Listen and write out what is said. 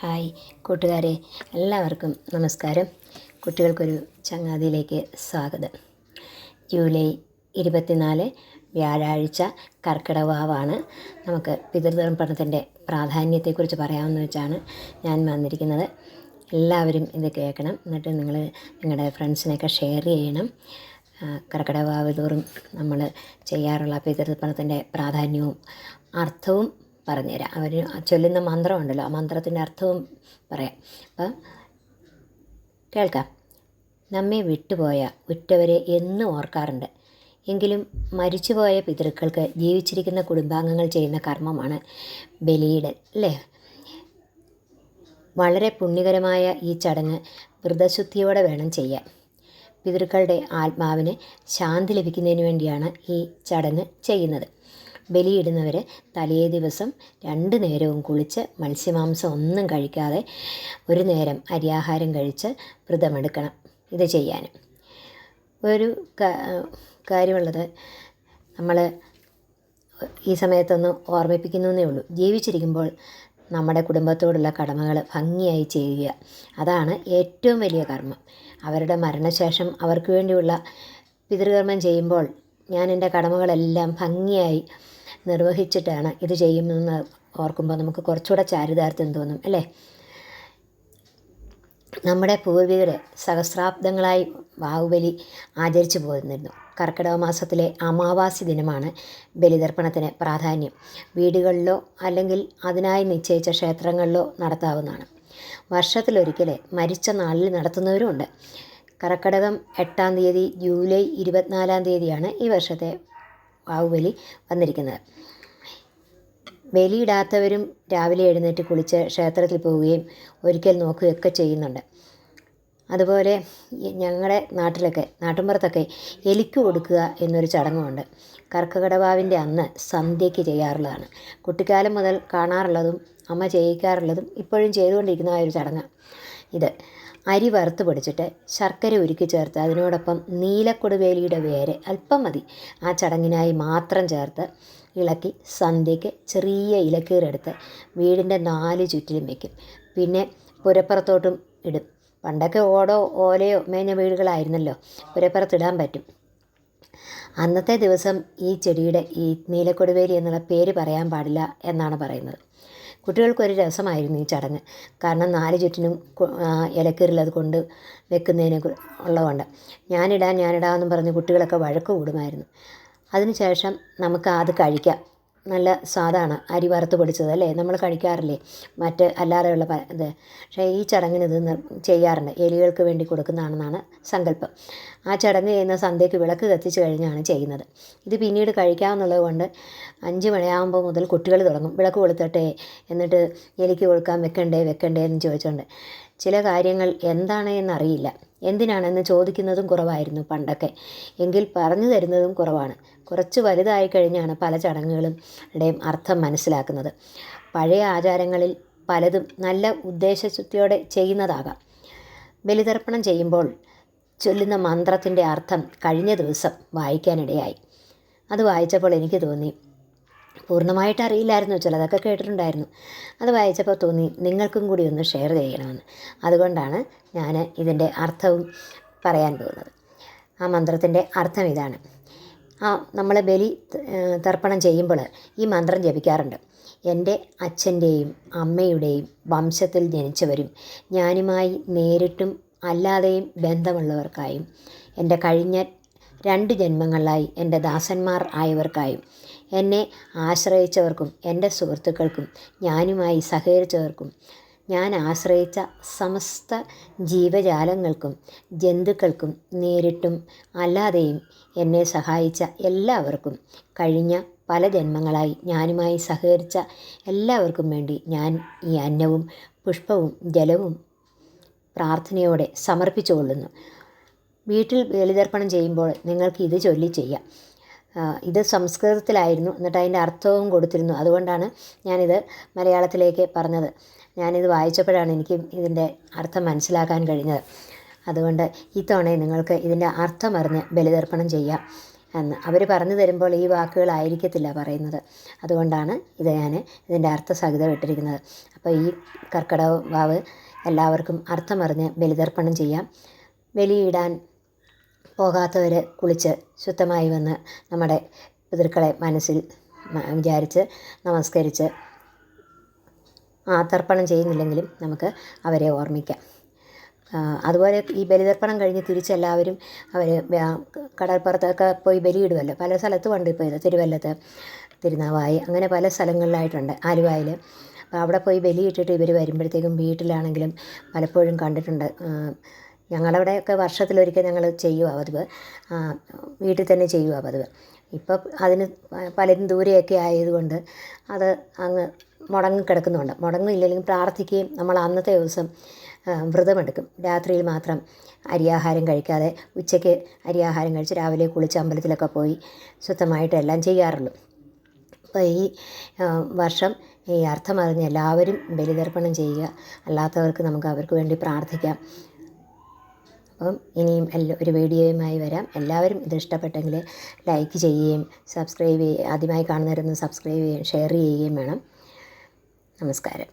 Hi കൂട്ടുകാരെ എല്ലാവർക്കും നമസ്കാരം. കുട്ടികൾക്കൊരു ചങ്ങാതിയിലേക്ക് സ്വാഗതം. ജൂലൈ ഇരുപത്തിനാല് വ്യാഴാഴ്ച കർക്കിടവാവാണ് നമുക്ക് പിതൃതർപ്പണത്തിന്റെ പ്രാധാന്യത്തെക്കുറിച്ച് പറയാമെന്ന് വെച്ചാണ് ഞാൻ വന്നിരിക്കുന്നത്. എല്ലാവരും ഇത് കേൾക്കണം. എന്നിട്ട് നിങ്ങൾ നിങ്ങളുടെ ഫ്രണ്ട്സിനൊക്കെ ഷെയർ ചെയ്യണം. കർക്കിടവാവ് തോറും നമ്മൾ ചെയ്യാറുള്ള പിതൃതർപ്പണത്തിന്റെ പ്രാധാന്യവും അർത്ഥവും പറഞ്ഞുതരാം. അവർ ചൊല്ലുന്ന മന്ത്രമുണ്ടല്ലോ ആ മന്ത്രത്തിന്റെ അർത്ഥവും പറയാം. അപ്പം കേൾക്കാം. നമ്മെ വിട്ടുപോയ ഉറ്റവരെ എന്നും ഓർക്കാറുണ്ട്. എങ്കിലും മരിച്ചുപോയ പിതൃക്കൾക്ക് ജീവിച്ചിരിക്കുന്ന കുടുംബാംഗങ്ങൾ ചെയ്യുന്ന കർമ്മമാണ് ബലിയിടൽ അല്ലേ? വളരെ പുണ്യകരമായ ഈ ചടങ്ങ് വ്രതശുദ്ധിയോടെ വേണം ചെയ്യാൻ. പിതൃക്കളുടെ ആത്മാവിന് ശാന്തി ലഭിക്കുന്നതിന് വേണ്ടിയാണ് ഈ ചടങ്ങ് ചെയ്യുന്നത്. ബലിയിടുന്നവർ തലേ ദിവസം രണ്ട് നേരവും കുളിച്ച് മത്സ്യമാംസം ഒന്നും കഴിക്കാതെ ഒരു നേരം അരിയാഹാരം കഴിച്ച് വ്രതമെടുക്കണം ഇത് ചെയ്യാൻ ഒരു കാര്യമുള്ളത് നമ്മൾ ഈ സമയത്തൊന്ന് ഓർമ്മിപ്പിക്കുന്നു ഉള്ളൂ. ജീവിച്ചിരിക്കുമ്പോൾ നമ്മുടെ കുടുംബത്തോടുള്ള കടമകൾ ഭംഗിയായി ചെയ്യുക. അതാണ് ഏറ്റവും വലിയ കർമ്മം. അവരുടെ മരണശേഷം അവർക്ക് വേണ്ടിയുള്ള പിതൃകർമ്മം ചെയ്യുമ്പോൾ ഞാൻ എന്റെ കടമകളെല്ലാം ഭംഗിയായി നിർവഹിച്ചിട്ടാണ് ഇത് ചെയ്യുന്നതെന്ന് ഓർക്കുമ്പോൾ നമുക്ക് കുറച്ചുകൂടെ ചാരിതാർത്ഥ്യം തോന്നും അല്ലേ? നമ്മുടെ പൂർവികർ സഹസ്രാബ്ദങ്ങളായി ബാഹുബലി ആചരിച്ചു പോന്നിരുന്നു. കർക്കിടക മാസത്തിലെ അമാവാസി ദിനമാണ് ബലിതർപ്പണത്തിന് പ്രാധാന്യം. വീടുകളിലോ അല്ലെങ്കിൽ അതിനായി നിശ്ചയിച്ച ക്ഷേത്രങ്ങളിലോ നടത്താവുന്നതാണ്. വർഷത്തിലൊരിക്കൽ മരിച്ച നാളിൽ നടത്തുന്നവരുമുണ്ട്. കർക്കിടകം എട്ടാം തീയതി ജൂലൈ ഇരുപത്തിനാലാം തീയതിയാണ് ഈ വർഷത്തെ ബാഹുബലി വന്നിരിക്കുന്നത്. ബലിയിടാത്തവരും രാവിലെ എഴുന്നേറ്റ് കുളിച്ച് ക്ഷേത്രത്തിൽ പോവുകയും ഒരിക്കൽ നോക്കുകയൊക്കെ ചെയ്യുന്നുണ്ട്. അതുപോലെ ഞങ്ങളുടെ നാട്ടിലൊക്കെ നാട്ടിൻപുറത്തൊക്കെ എലിക്ക് കൊടുക്കുക എന്നൊരു ചടങ്ങുണ്ട്. കർക്കകടവാവിന്റെ അന്ന് സന്ധ്യയ്ക്ക് ചെയ്യാറുള്ളതാണ്. കുട്ടിക്കാലം മുതൽ കാണാറുള്ളതും അമ്മ ചെയ്യിക്കാറുള്ളതും ഇപ്പോഴും ചെയ്തുകൊണ്ടിരിക്കുന്ന ആ ഒരു ചടങ്ങ് ഇത്. അരി വറുത്ത് പൊടിച്ചിട്ട് ശർക്കര ഉരുക്കി ചേർത്ത് അതിനോടൊപ്പം നീലക്കൊടുവേലിയുടെ വേര് അല്പം മതി. ആ ചടങ്ങിനായി മാത്രം ചേർത്ത് ഇളക്കി സന്ധ്യയ്ക്ക് ചെറിയ ഇലക്കീറെടുത്ത് വീടിന്റെ നാല് ചുറ്റിലും വയ്ക്കും പിന്നെ പുരപ്പുറത്തോട്ടും ഇടും. പണ്ടൊക്കെ ഓടോ ഓലയോ മേഞ്ഞ വീടുകളായിരുന്നല്ലോ. പുരപ്പുറത്തിടാൻ പറ്റും. അന്നത്തെ ദിവസം ഈ ചെടിയുടെ ഈ നീലക്കൊടുവേലി എന്നുള്ള പേര് പറയാൻ പാടില്ല എന്നാണ് പറയുന്നത്. കുട്ടികൾക്കൊരു രസമായിരുന്നു ഈ ചടങ്ങ്. കാരണം നാല് ചുറ്റിനും ഇലക്കീറിലത് കൊണ്ട് വെക്കുന്നതിന് ഉള്ളതുകൊണ്ട്. ഞാനിടാൻ ഞാനിടാമെന്നും പറഞ്ഞ് കുട്ടികളൊക്കെ വഴക്ക് കൂടുമായിരുന്നു. അതിനുശേഷം നമുക്ക് അത് കഴിക്കാം. നല്ല സ്വാദാണ് അരി വറുത്ത് പൊടിച്ചത് അല്ലേ? നമ്മൾ കഴിക്കാറില്ലേ? മറ്റ് അല്ലാതെയുള്ള ഇത്. പക്ഷേ ഈ ചടങ്ങിന് ഇത് ചെയ്യാറുണ്ട്. എലികൾക്ക് വേണ്ടി കൊടുക്കുന്നതാണെന്നാണ് സങ്കല്പം. ആ ചടങ്ങ് ചെയ്യുന്ന സന്ധ്യയ്ക്ക് വിളക്ക് കത്തിച്ച് കഴിഞ്ഞാണ് ചെയ്യുന്നത്. ഇത് പിന്നീട് കഴിക്കാമെന്നുള്ളത് കൊണ്ട് അഞ്ച് മണിയാകുമ്പോൾ മുതൽ കുട്ടികൾ തുടങ്ങും. വിളക്ക് കൊളുത്തട്ടെ എന്നിട്ട് എലിക്ക് കൊടുക്കാൻ വെക്കണ്ടേ വെക്കണ്ടേ എന്ന് ചോദിച്ചുകൊണ്ട് ചില കാര്യങ്ങൾ എന്താണ് എന്നറിയില്ല എന്തിനാണെന്ന് ചോദിക്കുന്നതും കുറവായിരുന്നു പണ്ടൊക്കെ. എങ്കിൽ പറഞ്ഞു തരുന്നതും കുറവാണ്. കുറച്ച് വലുതായി കഴിഞ്ഞാണ് പല ചടങ്ങുകളും ടെയും അർത്ഥം മനസ്സിലാക്കുന്നത്. പഴയ ആചാരങ്ങളിൽ പലതും നല്ല ഉദ്ദേശശുദ്ധിയോടെ ചെയ്യുന്നതാകാം. ബലിതർപ്പണം ചെയ്യുമ്പോൾ ചൊല്ലുന്ന മന്ത്രത്തിന്റെ അർത്ഥം കഴിഞ്ഞ ദിവസം വായിക്കാനിടയായി. അത് വായിച്ചപ്പോൾ എനിക്ക് തോന്നി പൂർണമായിട്ട് അറിയില്ലായിരുന്നു. ചിലതൊക്കെ കേട്ടിട്ടുണ്ടായിരുന്നു. അത് വായിച്ചപ്പോൾ തോന്നി നിങ്ങൾക്കും കൂടി ഒന്ന് ഷെയർ ചെയ്യണമെന്ന്. അതുകൊണ്ടാണ് ഞാൻ ഇതിന്റെ അർത്ഥവും പറയാൻ പോകുന്നത്. ആ മന്ത്രത്തിന്റെ അർത്ഥം ഇതാണ്. ആ നമ്മൾ ബലി തർപ്പണം ചെയ്യുമ്പോൾ ഈ മന്ത്രം ജപിക്കാറുണ്ട്. എന്റെ അച്ഛന്റെയും അമ്മയുടെയും വംശത്തിൽ ജനിച്ചവരും ഞാനുമായി നേരിട്ടും അല്ലാതെയും ബന്ധമുള്ളവർക്കായും എന്റെ കഴിഞ്ഞ രണ്ട് ജന്മങ്ങളിലായി എന്റെ ദാസന്മാർ ആയവർക്കായും എന്നെ ആശ്രയിച്ചവർക്കും എന്റെ സുഹൃത്തുക്കൾക്കും ഞാനുമായി സഹകരിച്ചവർക്കും ഞാൻ ആശ്രയിച്ച സമസ്ത ജീവജാലങ്ങൾക്കും ജന്തുക്കൾക്കും നേരിട്ടും അല്ലാതെയും എന്നെ സഹായിച്ച എല്ലാവർക്കും കഴിഞ്ഞ പല ജന്മങ്ങളായി ഞാനുമായി സഹകരിച്ച എല്ലാവർക്കും വേണ്ടി ഞാൻ ഈ അന്നവും പുഷ്പവും ജലവും പ്രാർത്ഥനയോടെ സമർപ്പിച്ചുകൊള്ളുന്നു. വീട്ടിൽ ബലിതർപ്പണം ചെയ്യുമ്പോൾ നിങ്ങൾക്ക് ഇത് ചൊല്ലി ചെയ്യാം. ഇത് സംസ്കൃതത്തിലായിരുന്നു. എന്നിട്ട് അതിന്റെ അർത്ഥവും കൊടുത്തിരുന്നു. അതുകൊണ്ടാണ് ഞാനിത് മലയാളത്തിലേക്ക് പറഞ്ഞത്. ഞാനിത് വായിച്ചപ്പോഴാണ് എനിക്ക് ഇതിന്റെ അർത്ഥം മനസ്സിലാക്കാൻ കഴിഞ്ഞത്. അതുകൊണ്ട് ഇത്തവണ നിങ്ങൾക്ക് ഇതിന്റെ അർത്ഥം അറിഞ്ഞ് ബലിതർപ്പണം ചെയ്യാം എന്ന്. അവർ പറഞ്ഞു തരുമ്പോൾ ഈ വാക്കുകളായിരിക്കത്തില്ല പറയുന്നത്. അതുകൊണ്ടാണ് ഇത് ഞാൻ ഇതിന്റെ അർത്ഥസഹിതം ഇട്ടിരിക്കുന്നത്. അപ്പോൾ ഈ കർക്കിടക വാവ് എല്ലാവർക്കും അർത്ഥമറിഞ്ഞ് ബലിതർപ്പണം ചെയ്യാം. ബലിയിടാൻ പോകാത്തവർ കുളിച്ച് ശുദ്ധമായി വന്ന് നമ്മുടെ പിതൃക്കളെ മനസ്സിൽ വിചാരിച്ച് നമസ്കരിച്ച് ആ തർപ്പണം ചെയ്യുന്നില്ലെങ്കിലും നമുക്ക് അവരെ ഓർമ്മിക്കാം. അതുപോലെ ഈ ബലിതർപ്പണം കഴിഞ്ഞ് തിരിച്ചെല്ലാവരും അവർ കടൽപ്പുറത്തൊക്കെ പോയി ബലിയിടുമല്ലോ പല സ്ഥലത്തും ഉണ്ട് ഇപ്പോൾ ഇത്. തിരുവല്ലത്ത് തിരുനാവായി അങ്ങനെ പല സ്ഥലങ്ങളിലായിട്ടുണ്ട്. ആലുവായിൽ അപ്പോൾ അവിടെ പോയി ബലിയിട്ടിട്ട് ഇവർ വരുമ്പോഴത്തേക്കും വീട്ടിലാണെങ്കിലും പലപ്പോഴും കണ്ടിട്ടുണ്ട്. ഞങ്ങളവിടെയൊക്കെ വർഷത്തിലൊരിക്കൽ ഞങ്ങൾ ചെയ്യുക പതിവ്. വീട്ടിൽ തന്നെ ചെയ്യുക പതിവ്. ഇപ്പം അതിന് പലരും ദൂരെയൊക്കെ ആയതുകൊണ്ട് അത് അങ്ങ് മുടങ്ങി കിടക്കുന്നുണ്ട്. മുടങ്ങില്ലെങ്കിൽ പ്രാർത്ഥിക്കുകയും നമ്മൾ അന്നത്തെ ദിവസം വ്രതമെടുക്കും. രാത്രിയിൽ മാത്രം അരിയാഹാരം കഴിക്കാതെ ഉച്ചയ്ക്ക് അരിയാഹാരം കഴിച്ച് രാവിലെ കുളിച്ച് അമ്പലത്തിലൊക്കെ പോയി ശുദ്ധമായിട്ട് എല്ലാം ചെയ്യാറുള്ളൂ. അപ്പോൾ ഈ വർഷം ഈ അർത്ഥമറിഞ്ഞ് എല്ലാവരും ബലിതർപ്പണം ചെയ്യുക. അല്ലാത്തവർക്ക് നമുക്ക് അവർക്ക് വേണ്ടി പ്രാർത്ഥിക്കാം. അപ്പം ഇനിയും എല്ലാ ഒരു വീഡിയോയുമായി വരാം. എല്ലാവരും ഇത് ഇഷ്ടപ്പെട്ടെങ്കിൽ ലൈക്ക് ചെയ്യുകയും സബ്സ്ക്രൈബ് ചെയ്യുക ആദ്യമായി കാണുന്നവരൊന്ന് സബ്സ്ക്രൈബ് ചെയ്യുകയും ഷെയർ ചെയ്യുകയും വേണം. നമസ്കാരം.